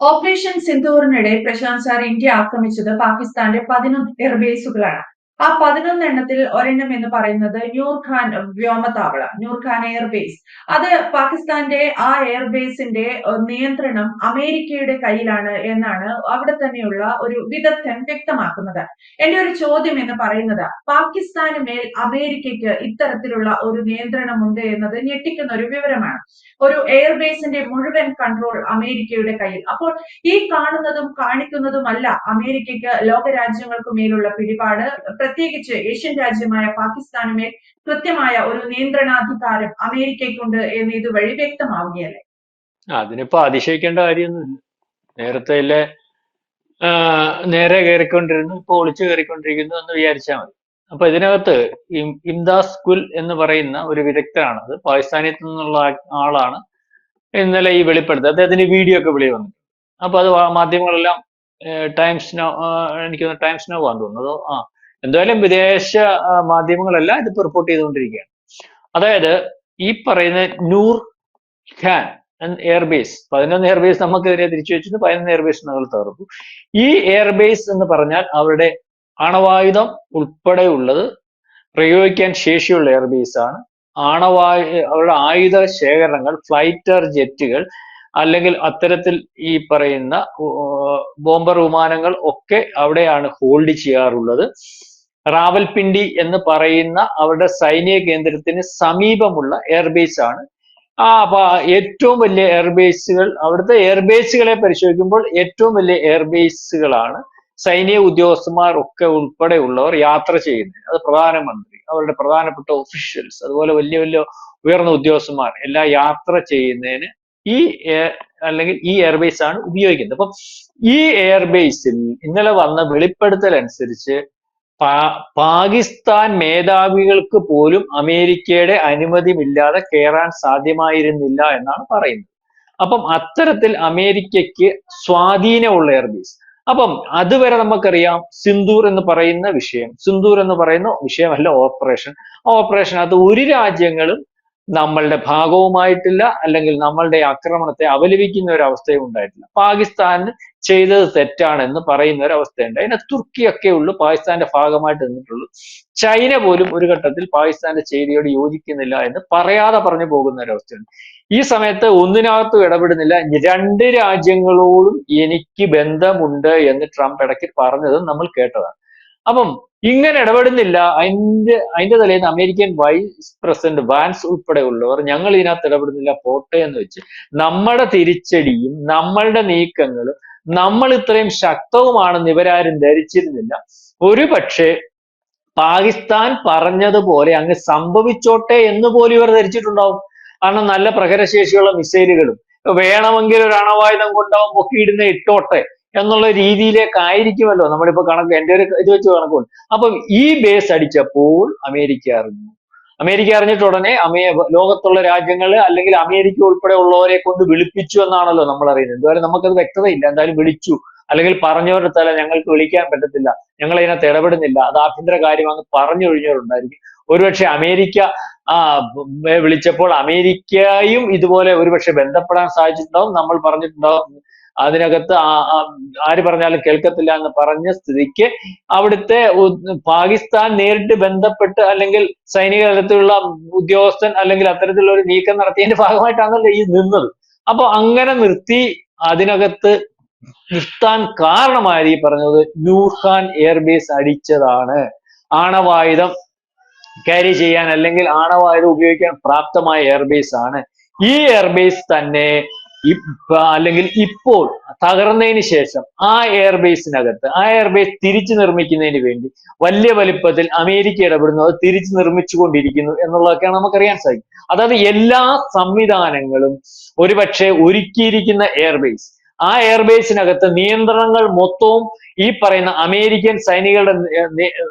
Operation സിന്ധൂറിനിടെ Prashant sir India ആക്രമിച്ചത് പാകിസ്ഥാന്റെ പതിനൊന്ന് എയർബേസുകളാണ്. ആ പതിനൊന്ന് എണ്ണത്തിൽ ഒരെണ്ണം എന്ന് പറയുന്നത് ന്യൂർഖാൻ ന്യൂർഖാൻ ന്യൂർ എയർബേസ്. അത് പാകിസ്ഥാന്റെ ആ എയർബേസിന്റെ നിയന്ത്രണം അമേരിക്കയുടെ കയ്യിലാണ് എന്നാണ് അവിടെ തന്നെയുള്ള ഒരു വിദഗ്ധൻ വ്യക്തമാക്കുന്നത്. എന്റെ ഒരു ചോദ്യം എന്ന് പറയുന്നത് പാകിസ്ഥാന് മേൽ അമേരിക്കയ്ക്ക് ഇത്തരത്തിലുള്ള ഒരു നിയന്ത്രണമുണ്ട് എന്നത് ഞെട്ടിക്കുന്ന ഒരു വിവരമാണ്. ഒരു എയർബേസിന്റെ മുഴുവൻ കൺട്രോൾ അമേരിക്കയുടെ കയ്യിൽ. അപ്പോൾ ഈ കാണുന്നതും കാണിക്കുന്നതുമല്ല അമേരിക്കയ്ക്ക് ലോകരാജ്യങ്ങൾക്ക് മേലുള്ള പിടിപാട്. പ്രത്യേകിച്ച് ഏഷ്യൻ രാജ്യമായ പാകിസ്ഥാനുമേൽ കൃത്യമായ ഒരു നിയന്ത്രണാധികാരം അമേരിക്കയ്ക്കുണ്ട് എന്ന് ഇത് വഴി വ്യക്തമാവുകയല്ലേ? അതിനിപ്പോ അതിശയിക്കേണ്ട കാര്യമൊന്നുമില്ല നേരത്തെ നേരെ കയറിക്കൊണ്ടിരുന്നു ഇപ്പൊ ഒളിച്ചു കയറിക്കൊണ്ടിരിക്കുന്നു എന്ന് വിചാരിച്ചാൽ മതി. അപ്പൊ ഇതിനകത്ത് ഇംദാസ് കുൽ എന്ന് പറയുന്ന ഒരു വിദഗ്ധനാണ്. അത് പാകിസ്ഥാനിൽ നിന്നുള്ള ആളാണ് ഇന്നലെ ഈ വെളിപ്പെടുത്തത് അദ്ദേഹത്തിന് വീഡിയോ ഒക്കെ വെളി വന്നു. അപ്പൊ അത് മാധ്യമങ്ങളെല്ലാം ടൈംസ് നോ എനിക്ക് ടൈംസ് നോ ആണെന്ന് തോന്നുന്നു. ആ. എന്തായാലും വിദേശ മാധ്യമങ്ങളെല്ലാം ഇതിപ്പോ റിപ്പോർട്ട് ചെയ്തുകൊണ്ടിരിക്കുകയാണ്. അതായത് ഈ പറയുന്ന നൂർ ഖാൻ എയർബേസ് പതിനൊന്ന് എയർബേസ് നമുക്കെതിരെ തിരിച്ചു വെച്ചിട്ട് പതിനൊന്ന് എയർബേസ് നമ്മൾ തകർത്തു. ഈ എയർബേസ് എന്ന് പറഞ്ഞാൽ അവരുടെ അണവായുധം ഉൾപ്പെടെയുള്ളത് പ്രയോഗിക്കാൻ ശേഷിയുള്ള എയർബേസ് ആണ്. ആണവായു അവരുടെ ആയുധ ശേഖരണങ്ങൾ ഫ്ലൈറ്റർ ജെറ്റുകൾ അല്ലെങ്കിൽ അത്തരത്തിൽ ഈ പറയുന്ന ബോംബർ വിമാനങ്ങൾ ഒക്കെ അവിടെയാണ് ഹോൾഡ് ചെയ്യാറുള്ളത്. റാവൽപിണ്ടി എന്ന് പറയുന്ന അവരുടെ സൈനിക കേന്ദ്രത്തിന് സമീപമുള്ള എയർബേസ് ആണ്. ആ അപ്പൊ ഏറ്റവും വലിയ എയർബേസുകൾ അവിടുത്തെ എയർബേസുകളെ പരിശോധിക്കുമ്പോൾ ഏറ്റവും വലിയ എയർബേസുകളാണ് സൈനിക ഉദ്യോഗസ്ഥന്മാർ ഒക്കെ ഉൾപ്പെടെയുള്ളവർ യാത്ര ചെയ്യുന്നത്. അത് പ്രധാനമന്ത്രി അവരുടെ പ്രധാനപ്പെട്ട ഒഫീഷ്യൽസ് അതുപോലെ വലിയ വലിയ ഉയർന്ന ഉദ്യോഗസ്ഥന്മാർ എല്ലാം യാത്ര ചെയ്യുന്നതിന് ഈ അല്ലെങ്കിൽ ഈ എയർബേസ് ആണ് ഉപയോഗിക്കുന്നത്. അപ്പം ഈ എയർബേസിൽ ഇന്നലെ വന്ന വെളിപ്പെടുത്തൽ അനുസരിച്ച് പാകിസ്ഥാൻ മേധാവികൾക്ക് പോലും അമേരിക്കയുടെ അനുമതിയില്ലാതെ കയറാൻ സാധ്യമായിരുന്നില്ല എന്നാണ് പറയുന്നത്. അപ്പം അത്തരത്തിൽ അമേരിക്കയ്ക്ക് സ്വാധീനമുള്ള എയർബേസ് അപ്പം അതുവരെ നമുക്കറിയാം സിന്ദൂർ എന്ന് പറയുന്ന വിഷയം. സിന്ദൂർ എന്ന് പറയുന്ന വിഷയമല്ല ഓപ്പറേഷൻ ആ അത് ഒരു രാജ്യങ്ങളും നമ്മളുടെ ഭാഗവുമായിട്ടില്ല അല്ലെങ്കിൽ നമ്മളുടെ ആക്രമണത്തെ അപലപിക്കുന്ന ഒരു അവസ്ഥയും ഉണ്ടായിട്ടില്ല. പാകിസ്ഥാൻ ചെയ്തത് തെറ്റാണെന്ന് പറയുന്ന ഒരു അവസ്ഥയുണ്ട്. അതിനെ തുർക്കിയൊക്കെ ഉള്ളൂ പാകിസ്ഥാന്റെ ഭാഗമായിട്ട് നിന്നിട്ടുള്ളൂ. ചൈന പോലും ഒരു ഘട്ടത്തിൽ പാകിസ്ഥാന്റെ ചെയ്തിയോട് യോജിക്കുന്നില്ല എന്ന് പറയാതെ പറഞ്ഞു പോകുന്ന ഒരു അവസ്ഥയുണ്ട്. ഈ സമയത്ത് ഒന്നിനകത്തും ഇടപെടുന്നില്ല. രണ്ട് രാജ്യങ്ങളോടും എനിക്ക് ബന്ധമുണ്ട് എന്ന് ട്രംപ് ഇടയ്ക്ക് പറഞ്ഞത് നമ്മൾ കേട്ടതാണ്. അപ്പം ഇങ്ങനെ ഇടപെടുന്നില്ല. അതിന്റെ അതിന്റെ തലേന്ന് അമേരിക്കൻ വൈസ് പ്രസിഡന്റ് വാൻസ് ഉൾപ്പെടെയുള്ളവർ ഞങ്ങൾ ഇതിനകത്ത് ഇടപെടുന്നില്ല പോട്ടെ എന്ന് വെച്ച് നമ്മുടെ തിരിച്ചടിയും നമ്മളുടെ നീക്കങ്ങളും നമ്മൾ ഇത്രയും ശക്തവുമാണെന്ന് ഇവരാരും ധരിച്ചിരുന്നില്ല. ഒരു പക്ഷേ പാകിസ്ഥാൻ പറഞ്ഞതുപോലെ അങ്ങ് സംഭവിച്ചോട്ടെ എന്ന് പോലും ഇവർ ധരിച്ചിട്ടുണ്ടാവും. കാരണം നല്ല പ്രഹരശേഷിയുള്ള മിസൈലുകളും. വേണമെങ്കിൽ ഒരു അണവായുധം കൊണ്ടാവും പൊക്കിയിടുന്ന ഇട്ടോട്ടെ എന്നുള്ള രീതിയിലേക്കായിരിക്കുമല്ലോ. നമ്മളിപ്പോ കണക്ക് എന്റെ ഒരു ഇത് വെച്ച് കണക്കുണ്ട്. അപ്പം ഈ ബേസ് അടിച്ചപ്പോൾ അമേരിക്ക അറിഞ്ഞു. അമേരിക്ക അറിഞ്ഞിട്ട് ഉടനെ അമേ ലോകത്തുള്ള രാജ്യങ്ങൾ അല്ലെങ്കിൽ അമേരിക്ക ഉൾപ്പെടെ ഉള്ളവരെ കൊണ്ട് വിളിപ്പിച്ചു എന്നാണല്ലോ നമ്മൾ അറിയുന്നത് എന്തായാലും നമുക്കത് വ്യക്തതയില്ല. എന്തായാലും വിളിച്ചു. അല്ലെങ്കിൽ പറഞ്ഞവരുടെ തല ഞങ്ങൾക്ക് വിളിക്കാൻ പറ്റത്തില്ല. ഞങ്ങൾ അതിനകത്ത് ഇടപെടുന്നില്ല. അത് ആഭ്യന്തര അങ്ങ് പറഞ്ഞു കഴിഞ്ഞവരുണ്ടായിരിക്കും ഒരുപക്ഷെ അമേരിക്ക ആ വിളിച്ചപ്പോൾ അമേരിക്കയും ഇതുപോലെ ഒരുപക്ഷെ ബന്ധപ്പെടാൻ സാധിച്ചിട്ടുണ്ടാവും. നമ്മൾ പറഞ്ഞിട്ടുണ്ടാവും അതിനകത്ത് ആര് പറഞ്ഞാലും കേൾക്കത്തില്ല എന്ന് പറഞ്ഞ സ്ഥിതിക്ക് അവിടുത്തെ പാകിസ്ഥാൻ നേരിട്ട് ബന്ധപ്പെട്ട് അല്ലെങ്കിൽ സൈനിക തലത്തിലുള്ള ഉദ്യോഗസ്ഥൻ അല്ലെങ്കിൽ അത്തരത്തിലുള്ള ഒരു നീക്കം നടത്തിയതിന്റെ ഭാഗമായിട്ടാണല്ലോ ഈ നിന്നത്. അപ്പൊ അങ്ങനെ നിർത്തി അതിനകത്ത് നിർത്താൻ കാരണമായത് ഈ പറഞ്ഞത് നൂർഖാൻ എയർബേസ് അടിച്ചതാണ്. ആണവായുധം ക്യാരി ചെയ്യാൻ അല്ലെങ്കിൽ ആണവായുധം ഉപയോഗിക്കാൻ പ്രാപ്തമായ എയർബേസ് ആണ്. ഈ എയർബേസ് തന്നെ അല്ലെങ്കിൽ ഇപ്പോൾ തകർന്നതിന് ശേഷം ആ എയർബേസിനകത്ത് ആ എയർബേസ് തിരിച്ചു നിർമ്മിക്കുന്നതിന് വേണ്ടി വലിയ വലിപ്പത്തിൽ അമേരിക്ക ഇടപെടുന്നു അത് തിരിച്ചു നിർമ്മിച്ചുകൊണ്ടിരിക്കുന്നു എന്നുള്ളതൊക്കെയാണ് നമുക്കറിയാൻ സാധിക്കും അതായത് എല്ലാ സംവിധാനങ്ങളും ഒരുപക്ഷെ ഒരുക്കിയിരിക്കുന്ന എയർബേസ് ആ എയർബേസിനകത്ത് നിയന്ത്രണങ്ങൾ മൊത്തവും ഈ പറയുന്ന അമേരിക്കൻ സൈനികരുടെ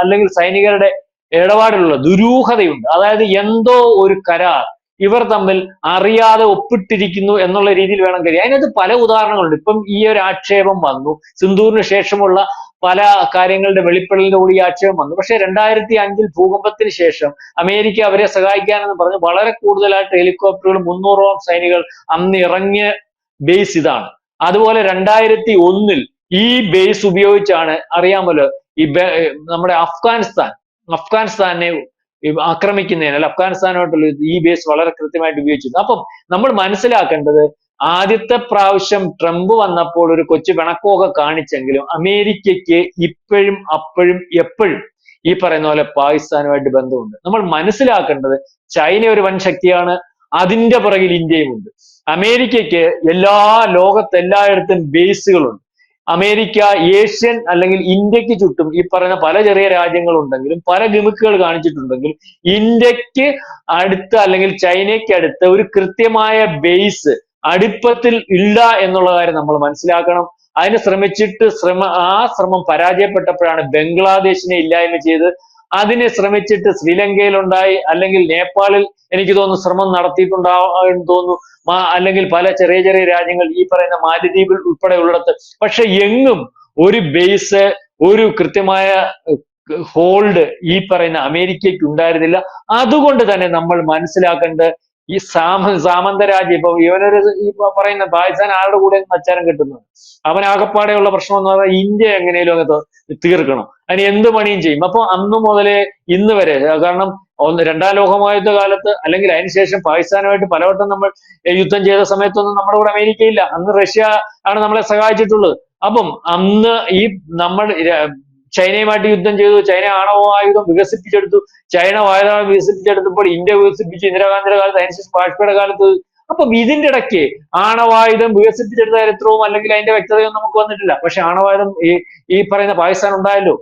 അല്ലെങ്കിൽ സൈനികരുടെ ഇടപാടിലുള്ള ദുരൂഹതയുണ്ട്. അതായത് എന്തോ ഒരു കരാർ ഇവർ തമ്മിൽ അറിയാതെ ഒപ്പിട്ടിരിക്കുന്നു എന്നുള്ള രീതിയിൽ വേണം കഴിയും അതിനകത്ത് പല ഉദാഹരണങ്ങളുണ്ട്. ഇപ്പം ഈ ഒരു ആക്ഷേപം വന്നു. സിന്ധൂറിന് ശേഷമുള്ള പല കാര്യങ്ങളുടെ വെളിപ്പെടലിന്റെ കൂടി ആക്ഷേപം വന്നു. പക്ഷെ രണ്ടായിരത്തി അഞ്ചിൽ ഭൂകമ്പത്തിന് ശേഷം അമേരിക്ക അവരെ സഹായിക്കാനെന്ന് പറഞ്ഞ് വളരെ കൂടുതലായിട്ട് ഹെലികോപ്റ്ററുകൾ മുന്നൂറോളം സൈനികൾ അന്ന് ഇറങ്ങിയ ബേസ് ഇതാണ്. അതുപോലെ രണ്ടായിരത്തി ഒന്നിൽ ഈ ബേസ് ഉപയോഗിച്ചാണ് അറിയാമല്ലോ ഈ നമ്മുടെ അഫ്ഗാനിസ്ഥാൻ അഫ്ഗാനിസ്ഥാനെ ആക്രമിക്കുന്നതിന് അല്ല അഫ്ഗാനിസ്ഥാനായിട്ടുള്ള ഈ ബേസ് വളരെ കൃത്യമായിട്ട് ഉപയോഗിച്ചിരുന്നു. അപ്പം നമ്മൾ മനസ്സിലാക്കേണ്ടത് ആദ്യത്തെ പ്രാവശ്യം ട്രംപ് വന്നപ്പോൾ ഒരു കൊച്ചു പിണക്കമൊക്കെ കാണിച്ചെങ്കിലും അമേരിക്കയ്ക്ക് ഇപ്പോഴും അപ്പോഴും എപ്പോഴും ഈ പറയുന്ന പോലെ പാകിസ്ഥാനുമായിട്ട് ബന്ധമുണ്ട്. നമ്മൾ മനസ്സിലാക്കേണ്ടത് ചൈന ഒരു വൻ ശക്തിയാണ് അതിന്റെ പുറകിൽ ഇന്ത്യയും ഉണ്ട്. അമേരിക്കയ്ക്ക് എല്ലാ ലോകത്ത് എല്ലായിടത്തും ബേസുകളുണ്ട്. അമേരിക്ക ഏഷ്യൻ അല്ലെങ്കിൽ ഇന്ത്യയ്ക്ക് ചുറ്റും ഈ പറയുന്ന പല ചെറിയ രാജ്യങ്ങളുണ്ടെങ്കിലും പല ഗിമിക്കുകൾ കാണിച്ചിട്ടുണ്ടെങ്കിലും ഇന്ത്യയ്ക്ക് അടുത്ത് അല്ലെങ്കിൽ ചൈനയ്ക്ക് അടുത്ത് ഒരു കൃത്യമായ ബേസ് അടുപ്പത്തിൽ ഇല്ല എന്നുള്ള കാര്യം നമ്മൾ മനസ്സിലാക്കണം. അതിന് ശ്രമിച്ചിട്ട് ശ്രമ ആ ശ്രമം പരാജയപ്പെട്ടപ്പോഴാണ് ബംഗ്ലാദേശിനെ ഇല്ലായ്മ ചെയ്ത് അതിനെ ശ്രമിച്ചിട്ട് ശ്രീലങ്കയിൽ ഉണ്ടായി അല്ലെങ്കിൽ നേപ്പാളിൽ എനിക്ക് തോന്നുന്നു ശ്രമം നടത്തിയിട്ടുണ്ടാകും തോന്നുന്നു. അല്ലെങ്കിൽ പല ചെറിയ ചെറിയ രാജ്യങ്ങൾ ഈ പറയുന്ന മാലിദ്വീപിൽ ഉൾപ്പെടെ ഉള്ളിടത്ത് പക്ഷെ എങ്ങും ഒരു ബേസ് ഒരു കൃത്യമായ ഹോൾഡ് ഈ പറയുന്ന അമേരിക്കയ്ക്ക് ഉണ്ടായിരുന്നില്ല. അതുകൊണ്ട് തന്നെ നമ്മൾ മനസ്സിലാക്കേണ്ട ഈ സാമ സാമന്ത രാജ്യം ഇപ്പൊ ഇവനൊരു ഈ പറയുന്ന പാകിസ്ഥാൻ ആരുടെ കൂടെ അച്ചാരം കിട്ടുന്നത്? അവൻ ആകപ്പാടെയുള്ള പ്രശ്നം എന്ന് പറഞ്ഞാൽ ഇന്ത്യ എങ്ങനെയും അങ്ങ് തീർക്കണം. അതിന് എന്ത് പണിയും ചെയ്യും? അപ്പൊ അന്ന് മുതലേ ഇന്ന് വരെ കാരണം ഒന്ന് രണ്ടാം ലോകമഹായുദ്ധ കാലത്ത് അല്ലെങ്കിൽ അതിനുശേഷം പാകിസ്ഥാനുമായിട്ട് പലവട്ടം നമ്മൾ യുദ്ധം ചെയ്ത സമയത്തൊന്നും നമ്മുടെ കൂടെ അമേരിക്കയില്ല. അന്ന് റഷ്യ ആണ് നമ്മളെ സഹായിച്ചിട്ടുള്ളത്. അപ്പം അന്ന് ഈ നമ്മൾ ചൈനയുമായിട്ട് യുദ്ധം ചെയ്തു. ചൈന ആണവ ആയുധം വികസിപ്പിച്ചെടുത്തു. ചൈന വായുധം വികസിപ്പിച്ചെടുത്തപ്പോൾ ഇന്ത്യ വികസിപ്പിച്ചു ഇന്ദിരാഗാന്ധിയുടെ കാലത്ത് അതിനുശേഷം വാജ്പേയിയുടെ കാലത്ത്. അപ്പം ഇതിന്റെ ഇടയ്ക്ക് ആണവായുധം വികസിപ്പിച്ചെടുത്ത ചരിത്രവും അല്ലെങ്കിൽ അതിന്റെ വ്യക്തതയും നമുക്ക് വന്നിട്ടില്ല. പക്ഷെ ആണവായുധം ഈ ഈ പറയുന്ന പാകിസ്ഥാൻ ഉണ്ടായല്ലോ.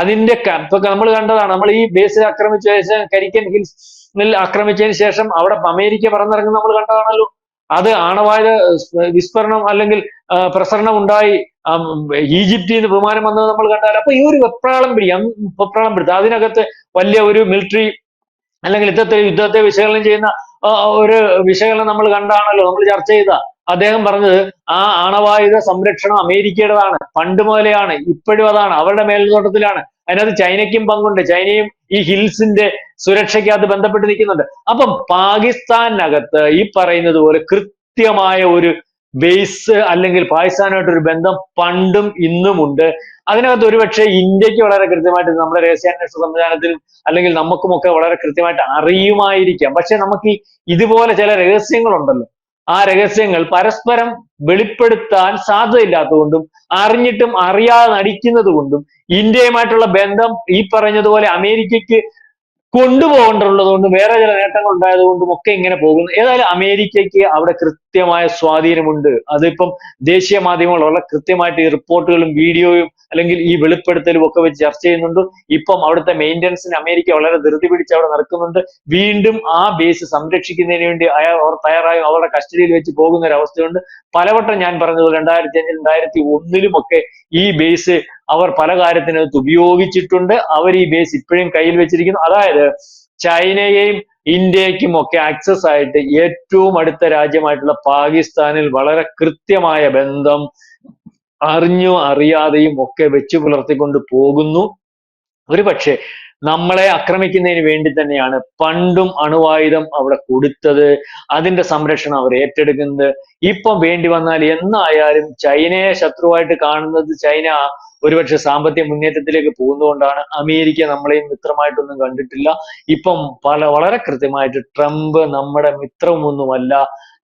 അതിന്റെ ഇപ്പൊ നമ്മൾ കണ്ടതാണ് നമ്മൾ ഈ ബേസിൽ ആക്രമിച്ച ശേഷം കരിക്കൻ ഹിൽസിൽ ആക്രമിച്ചതിന് ശേഷം അവിടെ അമേരിക്ക പറന്നിറങ്ങുന്ന നമ്മൾ കണ്ടതാണല്ലോ. അത് ആണവായുധ വിസ്ഫരണം അല്ലെങ്കിൽ പ്രസരണം ഉണ്ടായി. ഈജിപ്തിൽ നിന്ന് വിമാനം വന്നത് നമ്മൾ കണ്ടാൽ. അപ്പൊ ഈ ഒരു വെപ്രാളം പിടി അന്ന് വെപ്രാളം പിടുത്തം അതിനകത്ത് വലിയ ഒരു മിലിറ്ററി അല്ലെങ്കിൽ യുദ്ധത്തെ യുദ്ധത്തെ വിശകലനം ചെയ്യുന്ന ഒരു വിശകലനം നമ്മൾ കണ്ടാണല്ലോ നമ്മൾ ചർച്ച ചെയ്ത. അദ്ദേഹം പറഞ്ഞത് ആ ആണവായുധ സംരക്ഷണം അമേരിക്കയുടേതാണ് പണ്ട് മുതലെയാണ് ഇപ്പോഴും അതാണ് അവരുടെ മേൽനോട്ടത്തിലാണ്. അതിനകത്ത് ചൈനയ്ക്കും പങ്കുണ്ട് ചൈനയും ഈ ഹിൽസിന്റെ സുരക്ഷയ്ക്കകത്ത് ബന്ധപ്പെട്ട് നിൽക്കുന്നുണ്ട്. അപ്പം പാകിസ്ഥാനകത്ത് ഈ പറയുന്നത് പോലെ കൃത്യമായ ഒരു ബേസ് അല്ലെങ്കിൽ പാകിസ്ഥാനുമായിട്ട് ഒരു ബന്ധം പണ്ടും ഇന്നുമുണ്ട്. അതിനകത്ത് ഒരുപക്ഷെ ഇന്ത്യയ്ക്ക് വളരെ കൃത്യമായിട്ട് നമ്മുടെ രഹസ്യാന്വേഷണ സംവിധാനത്തിനും അല്ലെങ്കിൽ നമുക്കുമൊക്കെ വളരെ കൃത്യമായിട്ട് അറിയുമായിരിക്കാം. പക്ഷെ നമുക്ക് ഇതുപോലെ ചില രഹസ്യങ്ങളുണ്ടല്ലോ. ആ രഹസ്യങ്ങൾ പരസ്പരം വെളിപ്പെടുത്താൻ സാധ്യതയില്ലാത്തതുകൊണ്ടും അറിഞ്ഞിട്ടും അറിയാതെ നടിക്കുന്നത് കൊണ്ടും ഇന്ത്യയുമായിട്ടുള്ള ബന്ധം ഈ പറഞ്ഞതുപോലെ അമേരിക്കയ്ക്ക് കൊണ്ടുപോകേണ്ടതുള്ളത് കൊണ്ടും വേറെ ചില നേട്ടങ്ങൾ ഉണ്ടായത് കൊണ്ടും ഒക്കെ ഇങ്ങനെ പോകുന്നു. ഏതായാലും അമേരിക്കയ്ക്ക് അവിടെ കൃത്യമായ സ്വാധീനമുണ്ട്. അതിപ്പം ദേശീയ മാധ്യമങ്ങൾ വളരെ കൃത്യമായിട്ട് ഈ റിപ്പോർട്ടുകളും വീഡിയോയും അല്ലെങ്കിൽ ഈ വെളിപ്പെടുത്തലും ഒക്കെ വെച്ച് ചർച്ച ചെയ്യുന്നുണ്ട്. ഇപ്പം അവിടുത്തെ മെയിന്റനൻസിന് അമേരിക്ക വളരെ ധൃതി പിടിച്ച് അവിടെ നടക്കുന്നുണ്ട്. വീണ്ടും ആ ബേസ് സംരക്ഷിക്കുന്നതിന് വേണ്ടി അയാൾ അവർ തയ്യാറായി. അവരുടെ കസ്റ്റഡിയിൽ വെച്ച് പോകുന്ന ഒരു അവസ്ഥയുണ്ട്. പലവട്ടം ഞാൻ പറഞ്ഞതുപോലെ രണ്ടായിരത്തി അഞ്ചിൽ രണ്ടായിരത്തി ഒന്നിലും ഒക്കെ ഈ ബേസ് അവർ പല കാര്യത്തിനകത്ത് ഉപയോഗിച്ചിട്ടുണ്ട്. അവർ ഈ ബേസ് ഇപ്പോഴും കയ്യിൽ വെച്ചിരിക്കുന്നു. അതായത് ചൈനയെയും ഇന്ത്യക്കും ഒക്കെ ആക്സസ് ആയിട്ട് ഏറ്റവും അടുത്ത രാജ്യമായിട്ടുള്ള പാകിസ്ഥാനിൽ വളരെ കൃത്യമായ ബന്ധം അറിഞ്ഞോ അറിയാതെയും ഒക്കെ വെച്ചു പുലർത്തിക്കൊണ്ട് പോകുന്നു. ഒരുപക്ഷെ നമ്മളെ ആക്രമിക്കുന്നതിന് വേണ്ടി തന്നെയാണ് പണ്ടും അണുവായുധം അവിടെ കൊടുത്തത് അതിന്റെ സംരക്ഷണം അവർ ഏറ്റെടുക്കുന്നത്. ഇപ്പം വേണ്ടി വന്നാൽ എന്നായാലും ചൈനയെ ശത്രുവായിട്ട് കാണുന്നത് ചൈന ഒരുപക്ഷെ സാമ്പത്തിക മുന്നേറ്റത്തിലേക്ക് പോകുന്നതുകൊണ്ടാണ്. അമേരിക്ക നമ്മളെയും മിത്രമായിട്ടൊന്നും കണ്ടിട്ടില്ല. ഇപ്പം പല വളരെ കൃത്യമായിട്ട് ട്രംപ് നമ്മുടെ മിത്രമൊന്നുമല്ല.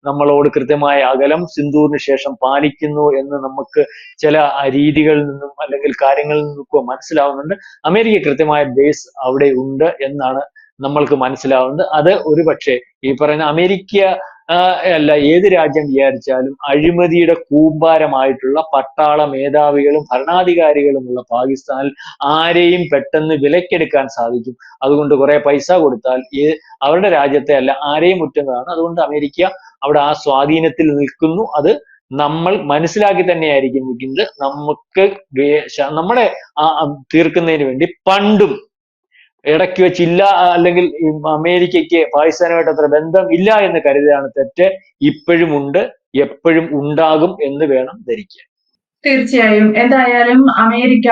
നമ്മളോട് കൃത്യമായ അകലം സിന്ദൂറിന് ശേഷം പാലിക്കുന്നു എന്ന് നമുക്ക് ചില രീതികളിൽ നിന്നും അല്ലെങ്കിൽ കാര്യങ്ങളിൽ നിന്നൊക്കെ മനസ്സിലാവുന്നുണ്ട്. അമേരിക്ക കൃത്യമായ ബേസ് അവിടെ ഉണ്ട് എന്നാണ് നമ്മൾക്ക് മനസ്സിലാവുന്നത്. അത് ഒരു പക്ഷേ ഈ പറയുന്ന അമേരിക്ക അല്ല ഏത് രാജ്യം വിചാരിച്ചാലും അഴിമതിയുടെ കൂമ്പാരമായിട്ടുള്ള പട്ടാള മേധാവികളും ഭരണാധികാരികളുമുള്ള പാകിസ്ഥാനിൽ ആരെയും പെട്ടെന്ന് വിലക്കെടുക്കാൻ സാധിക്കും. അതുകൊണ്ട് കുറെ പൈസ കൊടുത്താൽ അവരുടെ രാജ്യത്തെ അല്ല ആരെയും മുറ്റുന്നതാണ് അതുകൊണ്ട് അമേരിക്ക അവിടെ ആ സ്വാധീനത്തിൽ നിൽക്കുന്നു. അത് നമ്മൾ മനസ്സിലാക്കി തന്നെയായിരിക്കും നിൽക്കുന്നത്. നമുക്ക് നമ്മുടെ തീർക്കുന്നതിന് വേണ്ടി പണ്ടും ഇടയ്ക്ക് വെച്ചില്ല അല്ലെങ്കിൽ അമേരിക്കയ്ക്ക് പാകിസ്ഥാനുമായിട്ട് അത്ര ബന്ധം ഇല്ല എന്ന് കരുതുകയാണ് തെറ്റ് ഇപ്പോഴും ഉണ്ട് എപ്പോഴും ഉണ്ടാകും എന്ന് വേണം ധരിക്കാൻ. തീർച്ചയായും. എന്തായാലും അമേരിക്ക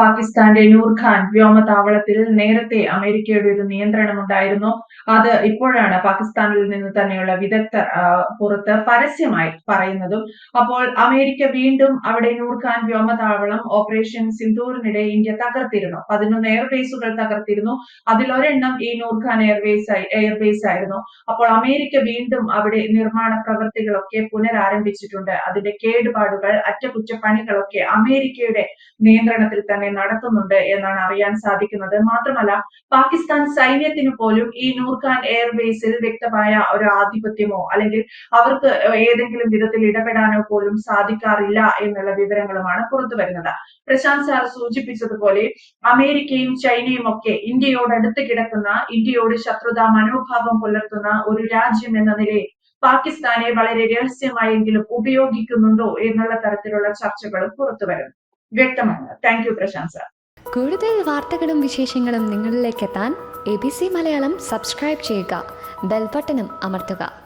പാകിസ്ഥാന്റെ നൂർഖാൻ വ്യോമതാവളത്തിൽ നേരത്തെ അമേരിക്കയുടെ ഒരു നിയന്ത്രണം ഉണ്ടായിരുന്നു. അത് ഇപ്പോഴാണ് പാകിസ്ഥാനിൽ നിന്ന് തന്നെയുള്ള വിദഗ്ധർ പുറത്ത് പരസ്യമായി പറയുന്നതും. അപ്പോൾ അമേരിക്ക വീണ്ടും അവിടെ നൂർഖാൻ വ്യോമതാവളം ഓപ്പറേഷൻ സിന്ധൂറിനിടെ ഇന്ത്യ തകർത്തിരുന്നു. പതിനൊന്ന് എയർബേസുകൾ തകർത്തിരുന്നു. അതിലൊരെണ്ണം ഈ നൂർഖാൻ എയർബേസ് എയർബേസ് ആയിരുന്നു. അപ്പോൾ അമേരിക്ക വീണ്ടും അവിടെ നിർമ്മാണ പ്രവർത്തികളൊക്കെ പുനരാരംഭിച്ചിട്ടുണ്ട്. അതിന്റെ കേടുപാടുകൾ അറ്റകുറ്റപ്പണികളൊക്കെ അമേരിക്കയുടെ നിയന്ത്രണത്തിൽ തന്നെ നടത്തുന്നുണ്ട് എന്നാണ് അറിയാൻ സാധിക്കുന്നത്. മാത്രമല്ല പാകിസ്ഥാൻ സൈന്യത്തിന് പോലും ഈ നൂർഖാൻ എയർബേസിൽ വ്യക്തമായ ഒരു ആധിപത്യമോ അല്ലെങ്കിൽ അവർക്ക് ഏതെങ്കിലും വിധത്തിൽ ഇടപെടാനോ പോലും സാധിക്കാറില്ല എന്നുള്ള വിവരങ്ങളുമാണ് പുറത്തു വരുന്നത് പ്രശാന്ത് സാർ സൂചിപ്പിച്ചതുപോലെ അമേരിക്കയും ചൈനയും ഒക്കെ ഇന്ത്യയോട് അടുത്ത് കിടക്കുന്ന ഇന്ത്യയോട് ശത്രുതാ മനോഭാവം പുലർത്തുന്ന ഒരു രാജ്യം എന്ന നിലയിൽ പാകിസ്ഥാനെ വളരെ രഹസ്യമായെങ്കിലും ഉപയോഗിക്കുന്നുണ്ടോ എന്നുള്ള തരത്തിലുള്ള ചർച്ചകളും പുറത്തു വരുന്നു. വ്യക്തമാണ്. താങ്ക് യു പ്രശാന്ത് സാർ കൂടുതൽ വാർത്തകളും വിശേഷങ്ങളും നിങ്ങളിലേക്ക് എത്താൻ A B C Malayalam subscribe ചെയ്യുക. ബെൽബട്ടനും അമർത്തുക.